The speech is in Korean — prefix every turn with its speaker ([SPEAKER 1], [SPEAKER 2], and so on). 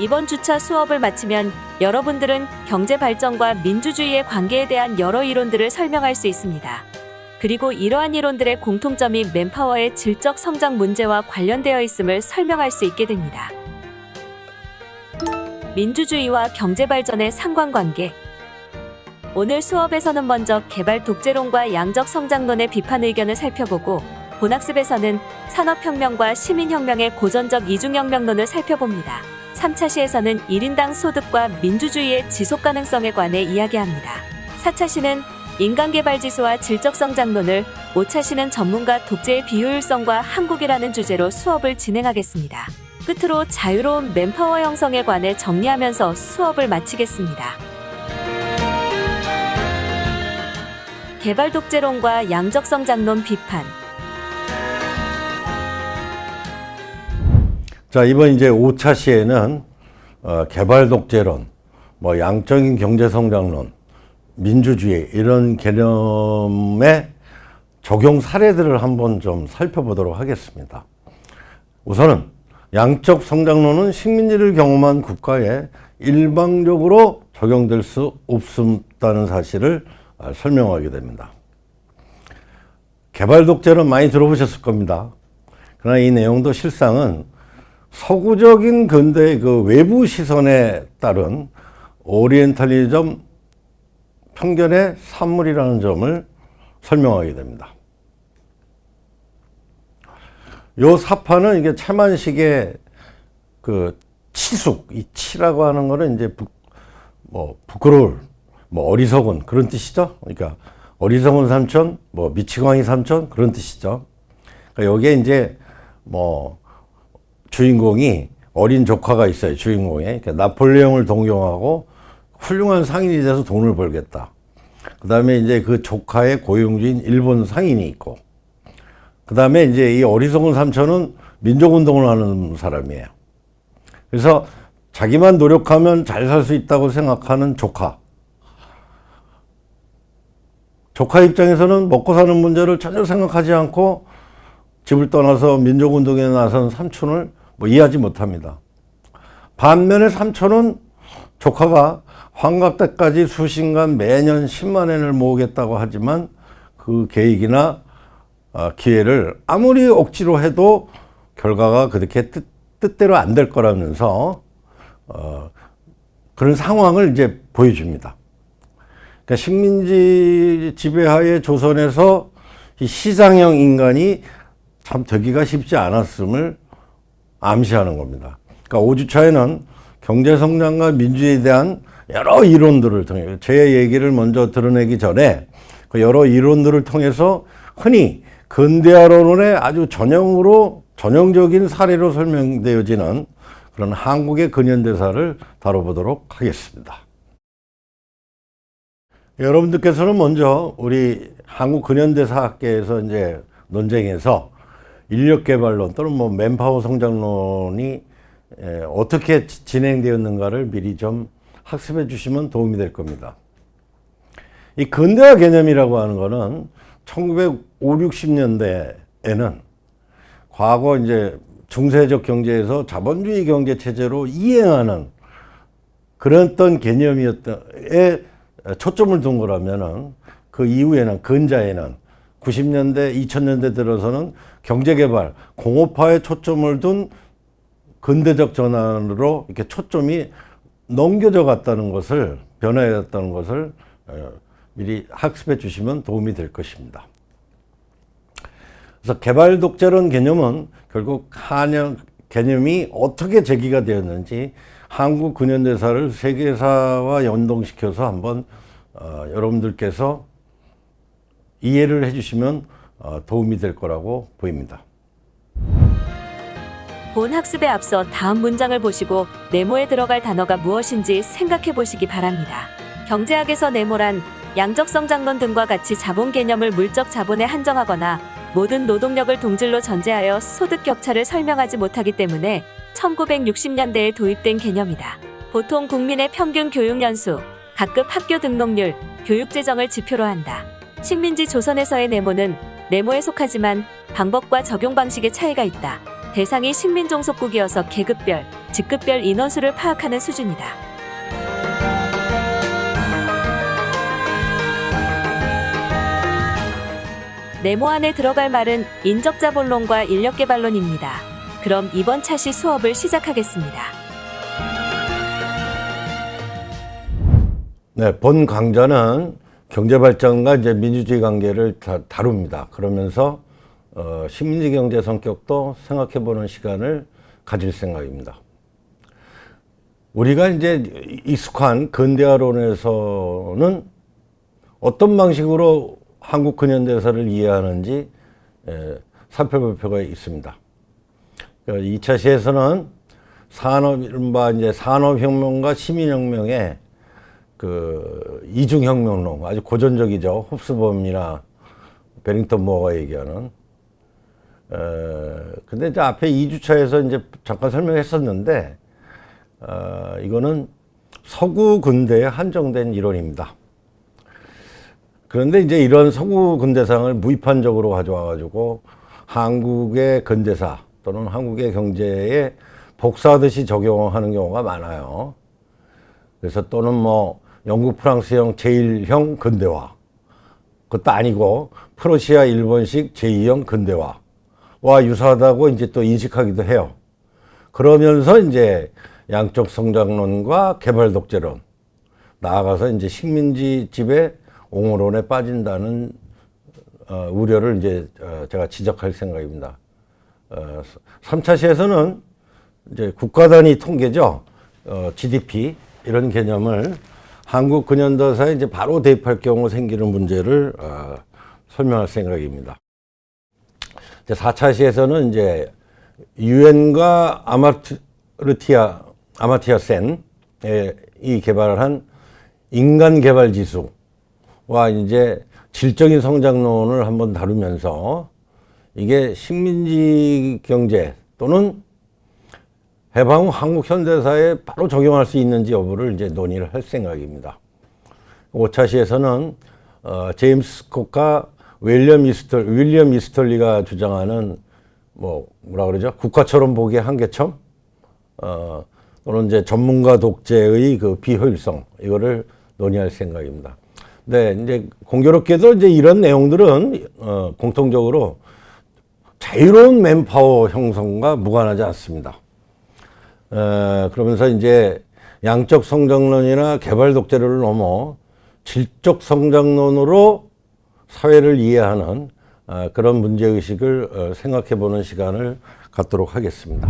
[SPEAKER 1] 이번 주차 수업을 마치면 여러분들은 경제 발전과 민주주의의 관계에 대한 여러 이론들을 설명할 수 있습니다. 그리고 이러한 이론들의 공통점이 맨파워의 질적 성장 문제와 관련되어 있음을 설명할 수 있게 됩니다. 민주주의와 경제 발전의 상관관계 오늘 수업에서는 먼저 개발 독재론과 양적 성장론의 비판 의견을 살펴보고 본학습에서는 산업혁명과 시민혁명의 고전적 이중혁명론을 살펴봅니다. 3차 시에서는 1인당 소득과 민주주의의 지속 가능성에 관해 이야기합니다. 4차 시는 인간개발지수와 질적성장론을 5차 시는 전문가 독재의 비효율성과 한국이라는 주제로 수업을 진행하겠습니다. 끝으로 자유로운 맨파워 형성에 관해 정리하면서 수업을 마치겠습니다. 개발 독재론과 양적 성장론 비판
[SPEAKER 2] 자, 이번 이제 5차 시에는 어, 개발 독재론, 뭐 양적인 경제 성장론, 민주주의 이런 개념의 적용 사례들을 한번 좀 살펴보도록 하겠습니다. 우선은 양적 성장론은 식민지를 경험한 국가에 일방적으로 적용될 수 없다는 사실을 아, 설명하게 됩니다. 개발 독재론 많이 들어보셨을 겁니다. 그러나 이 내용도 실상은 서구적인 근대의 그 외부 시선에 따른 오리엔탈리즘 편견의 산물이라는 점을 설명하게 됩니다. 요 사파는 이게 채만식의 그 치숙, 이 치라고 하는 거는 이제 부, 뭐 부끄러울, 뭐 어리석은 그런 뜻이죠. 그러니까 어리석은 삼촌, 뭐 미치광이 삼촌 그런 뜻이죠. 그러니까 여기에 이제 뭐 주인공이 어린 조카가 있어요. 주인공에 그러니까 나폴레옹을 동경하고 훌륭한 상인이 돼서 돈을 벌겠다. 그 다음에 이제 그 조카의 고용주인 일본 상인이 있고, 그 다음에 이제 이 어리석은 삼촌은 민족운동을 하는 사람이에요. 그래서 자기만 노력하면 잘 살 수 있다고 생각하는 조카. 조카 입장에서는 먹고 사는 문제를 전혀 생각하지 않고 집을 떠나서 민족운동에 나선 삼촌을 뭐 이해하지 못합니다. 반면에 삼촌은 조카가 환갑 때까지 수신간 매년 10만 엔을 모으겠다고 하지만 그 계획이나 어, 기회를 아무리 억지로 해도 결과가 그렇게 뜻, 뜻대로 안 될 거라면서 어, 그런 상황을 이제 보여줍니다. 그러니까 식민지 지배하에 조선에서 이 시장형 인간이 참 되기가 쉽지 않았음을 암시하는 겁니다. 그러니까 5주차에는 경제성장과 민주주의에 대한 여러 이론들을 통해 제 얘기를 먼저 드러내기 전에 그 여러 이론들을 통해서 흔히 근대화론의 아주 전형으로 전형적인 사례로 설명되어지는 그런 한국의 근현대사를 다뤄보도록 하겠습니다. 여러분들께서는 먼저 우리 한국 근현대사학계에서 이제 논쟁에서 인력 개발론 또는 뭐 맨파워 성장론이 어떻게 진행되었는가를 미리 좀 학습해 주시면 도움이 될 겁니다. 이 근대화 개념이라고 하는 거는 1950, 60년대에는 과거 이제 중세적 경제에서 자본주의 경제 체제로 이행하는 어떤 개념이었던에 초점을 둔 거라면은 그 이후에는 근자에는 90년대, 2000년대 들어서는 경제개발, 공업화에 초점을 둔 근대적 전환으로 이렇게 초점이 넘겨져 갔다는 것을 변화해졌다는 것을 어, 미리 학습해 주시면 도움이 될 것입니다. 그래서 개발 독재론 개념은 결국 한영 개념이 어떻게 제기가 되었는지 한국 근현대사를 세계사와 연동시켜서 한번 어, 여러분들께서 이해를 해주시면 어, 도움이 될 거라고 보입니다.
[SPEAKER 1] 본 학습에 앞서 다음 문장을 보시고 네모에 들어갈 단어가 무엇인지 생각해 보시기 바랍니다. 경제학에서 네모란 양적 성장론 등과 같이 자본 개념을 물적 자본에 한정하거나 모든 노동력을 동질로 전제하여 소득 격차를 설명하지 못하기 때문에 1960년대에 도입된 개념이다. 보통 국민의 평균 교육 연수, 각급 학교 등록률, 교육 재정을 지표로 한다. 식민지 조선에서의 네모는 네모에 속하지만 방법과 적용 방식의 차이가 있다. 대상이 식민종 속국이어서 계급별, 직급별 인원수를 파악하는 수준이다. 네모 안에 들어갈 말은 인적자 본론과 인력 개발론입니다. 그럼 이번 차시 수업을 시작하겠습니다.
[SPEAKER 2] 네, 본 강좌는 경제 발전과 이제 민주주의 관계를 다, 다룹니다. 그러면서 어, 식민지 경제 성격도 생각해 보는 시간을 가질 생각입니다. 우리가 이제 익숙한 근대화론에서는 어떤 방식으로 한국 근현대사를 이해하는지 에, 살펴볼 필요가 있습니다. 2차 시에서는 산업, 이제 산업혁명과 시민혁명의 그 이중혁명론 아주 고전적이죠. 홉스범이나 베링턴 모어가 얘기하는. 에, 근데 이제 앞에 2주차에서 이제 잠깐 설명했었는데, 어, 이거는 서구 근대에 한정된 이론입니다. 그런데 이제 이런 서구 근대상을 무입판적으로 가져와가지고 한국의 근대사 또는 한국의 경제에 복사하듯이 적용하는 경우가 많아요. 그래서 또는 뭐 영국 프랑스형 제1형 근대화 그것도 아니고 프로시아 일본식 제2형 근대화와 유사하다고 이제 또 인식하기도 해요. 그러면서 이제 양적 성장론과 개발 독재론 나아가서 이제 식민지 집의 옹호론에 빠진다는 어, 우려를 이제 어, 제가 지적할 생각입니다. 어, 3차 시에서는 이제 국가 단위 통계죠. 어, GDP 이런 개념을 한국 근현대사에 이제 바로 대입할 경우 생기는 문제를 어, 설명할 생각입니다. 이제 4차 시에서는 이제 유엔과 아마르티아 아마티아 센이 개발한 인간 개발 지수와 이제 질적인 성장론을 한번 다루면서 이게 식민지 경제 또는 해방 후 한국 현대사에 바로 적용할 수 있는지 여부를 이제 논의를 할 생각입니다. 5차 시에서는 어, 제임스 콕과 윌리엄 이스털, 윌리엄 이스털리가 주장하는 뭐 뭐라 그러죠? 국가처럼 보기의 한계점, 어, 또는 이제 전문가 독재의 그 비효율성 이거를 논의할 생각입니다. 네, 이제 공교롭게도 이제 이런 내용들은 어, 공통적으로 자유로운 맨파워 형성과 무관하지 않습니다. 에, 그러면서 이제 양적 성장론이나 개발 독재를 넘어 질적 성장론으로 사회를 이해하는 어, 그런 문제의식을 어, 생각해 보는 시간을 갖도록 하겠습니다.